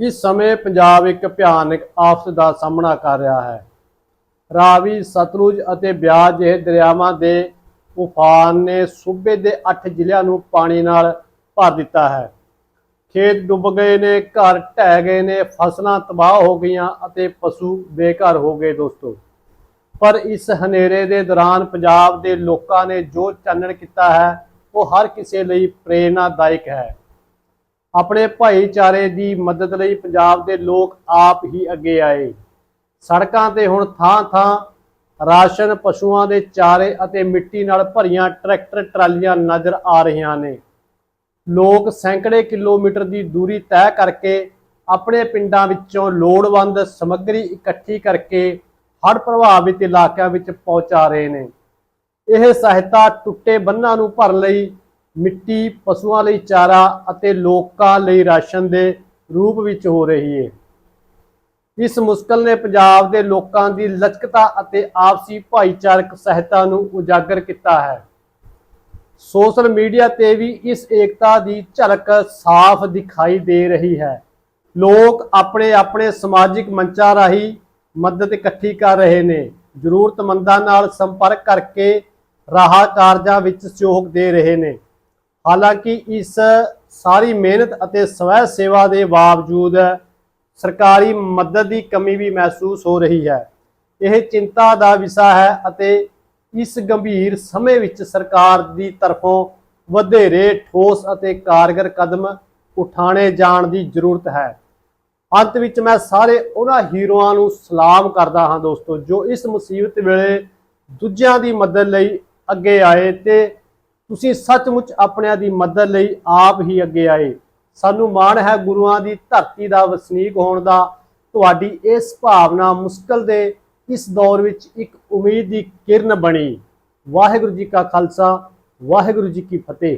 ਇਸ ਸਮੇਂ ਪੰਜਾਬ ਇੱਕ ਭਿਆਨਕ ਆਫਤ ਦਾ ਸਾਹਮਣਾ ਕਰ ਰਿਹਾ ਹੈ। ਰਾਵੀ, ਸਤਲੁਜ ਅਤੇ ਬਿਆਸ ਜਿਹੇ ਦਰਿਆਵਾਂ ਦੇ ਉਫਾਨ ਨੇ ਸੂਬੇ ਦੇ 8 ਜ਼ਿਲ੍ਹਿਆਂ ਨੂੰ ਪਾਣੀ ਨਾਲ ਭਰ ਦਿੱਤਾ ਹੈ। ਖੇਤ ਡੁੱਬ ਗਏ ਨੇ, ਘਰ ਢਹਿ ਗਏ ਨੇ, ਫਸਲਾਂ ਤਬਾਹ ਹੋ ਗਈਆਂ ਅਤੇ ਪਸ਼ੂ ਬੇਘਰ ਹੋ ਗਏ ਦੋਸਤੋ। ਪਰ ਇਸ ਹਨੇਰੇ ਦੇ ਦੌਰਾਨ ਪੰਜਾਬ ਦੇ ਲੋਕਾਂ ਨੇ ਜੋ ਚਾਨਣ ਕੀਤਾ ਹੈ, ਉਹ ਹਰ ਕਿਸੇ ਲਈ ਪ੍ਰੇਰਨਾਦਾਇਕ ਹੈ। ਆਪਣੇ ਭਾਈਚਾਰੇ ਦੀ ਮਦਦ ਲਈ ਪੰਜਾਬ ਦੇ ਲੋਕ ਆਪ ਹੀ ਅੱਗੇ ਆਏ। ਸੜਕਾਂ ਤੇ ਹੁਣ ਥਾਂ-ਥਾਂ ਰਾਸ਼ਨ ਪਸ਼ੂਆਂ ਦੇ ਚਾਰੇ ਅਤੇ ਮਿੱਟੀ ਨਾਲ ਭਰੀਆਂ ਟਰੈਕਟਰ ਟਰਾਲੀਆਂ ਨਜ਼ਰ ਆ ਰਹੀਆਂ ਨੇ। ਲੋਕ ਸੈਂਕੜੇ ਕਿਲੋਮੀਟਰ ਦੀ ਦੂਰੀ ਤੈਅ ਕਰਕੇ ਆਪਣੇ ਪਿੰਡਾਂ ਵਿੱਚੋਂ ਲੋੜਵੰਦ ਸਮੱਗਰੀ ਇਕੱਠੀ ਕਰਕੇ ਹੜ੍ਹ ਪ੍ਰਭਾਵਿਤ ਇਲਾਕਿਆਂ ਵਿੱਚ ਪਹੁੰਚਾ ਰਹੇ ਨੇ। ਇਹ ਸਹਾਇਤਾ ਟੁੱਟੇ ਬੰਨਾਂ ਨੂੰ ਭਰਨ ਲਈ ਮਿੱਟੀ, ਪਸ਼ੂਆਂ ਲਈ ਚਾਰਾ ਅਤੇ ਲੋਕਾਂ ਲਈ ਰਾਸ਼ਨ ਦੇ ਰੂਪ ਵਿੱਚ ਹੋ ਰਹੀ ਹੈ ਇਸ ਮੁਸ਼ਕਲ ਨੇ ਪੰਜਾਬ ਦੇ ਲੋਕਾਂ ਦੀ ਲਚਕਤਾ ਅਤੇ ਆਪਸੀ ਭਾਈਚਾਰਕ ਸਹਾਇਤਾ ਨੂੰ ਉਜਾਗਰ ਕੀਤਾ ਹੈ। ਸੋਸ਼ਲ ਮੀਡੀਆ ਤੇ ਵੀ ਇਸ ਏਕਤਾ ਦੀ ਝਲਕ ਸਾਫ਼ ਦਿਖਾਈ ਦੇ ਰਹੀ ਹੈ। ਲੋਕ ਆਪਣੇ ਆਪਣੇ ਸਮਾਜਿਕ ਮੰਚਾਂ ਰਾਹੀਂ ਮਦਦ ਇਕੱਠੀ ਕਰ ਰਹੇ ਨੇ। ਜ਼ਰੂਰਤਮੰਦਾਂ ਨਾਲ ਸੰਪਰਕ ਕਰਕੇ ਰਾਹ ਕਾਰਜਾਂ ਵਿੱਚ ਸਹਿਯੋਗ ਦੇ ਰਹੇ ਨੇ। ਹਾਲਾਂਕਿ ਇਸ ਸਾਰੀ ਮਿਹਨਤ ਅਤੇ ਸਵੈ ਸੇਵਾ ਦੇ ਬਾਵਜੂਦ ਸਰਕਾਰੀ ਮਦਦ ਦੀ ਕਮੀ ਵੀ ਮਹਿਸੂਸ ਹੋ ਰਹੀ ਹੈ। ਇਹ ਚਿੰਤਾ ਦਾ ਵਿਸ਼ਾ ਹੈ ਅਤੇ ਇਸ ਗੰਭੀਰ ਸਮੇਂ ਵਿੱਚ ਸਰਕਾਰ ਦੀ ਤਰਫੋਂ ਵਧੇਰੇ ਠੋਸ ਅਤੇ ਕਾਰਗਰ ਕਦਮ ਉਠਾਣੇ ਜਾਣ ਦੀ ਜ਼ਰੂਰਤ ਹੈ। ਅੰਤ ਵਿੱਚ ਮੈਂ ਸਾਰੇ ਉਹਨਾਂ ਹੀਰੋਆਂ ਨੂੰ ਸਲਾਮ ਕਰਦਾ ਹਾਂ ਦੋਸਤੋ, ਜੋ ਇਸ ਮੁਸੀਬਤ ਵੇਲੇ ਦੂਜਿਆਂ ਦੀ ਮਦਦ ਲਈ ਅੱਗੇ ਆਏ ਤੇ ਤੁਸੀਂ ਸੱਚਮੁੱਚ ਆਪਣਿਆਂ ਦੀ ਮਦਦ ਲਈ ਆਪ ਹੀ ਅੱਗੇ ਆਏ। ਸਾਨੂੰ ਮਾਣ ਹੈ ਗੁਰੂਆਂ ਦੀ ਧਰਤੀ ਦਾ ਵਸਨੀਕ ਹੋਣ ਦਾ। ਤੁਹਾਡੀ ਇਸ ਭਾਵਨਾ ਮੁਸ਼ਕਲ ਦੇ ਇਸ ਦੌਰ ਵਿੱਚ ਇੱਕ ਉਮੀਦ ਦੀ ਕਿਰਨ ਬਣੀ। ਵਾਹਿਗੁਰੂ ਜੀ ਕਾ ਖਾਲਸਾ, ਵਾਹਿਗੁਰੂ ਜੀ ਕੀ ਫਤਿਹ।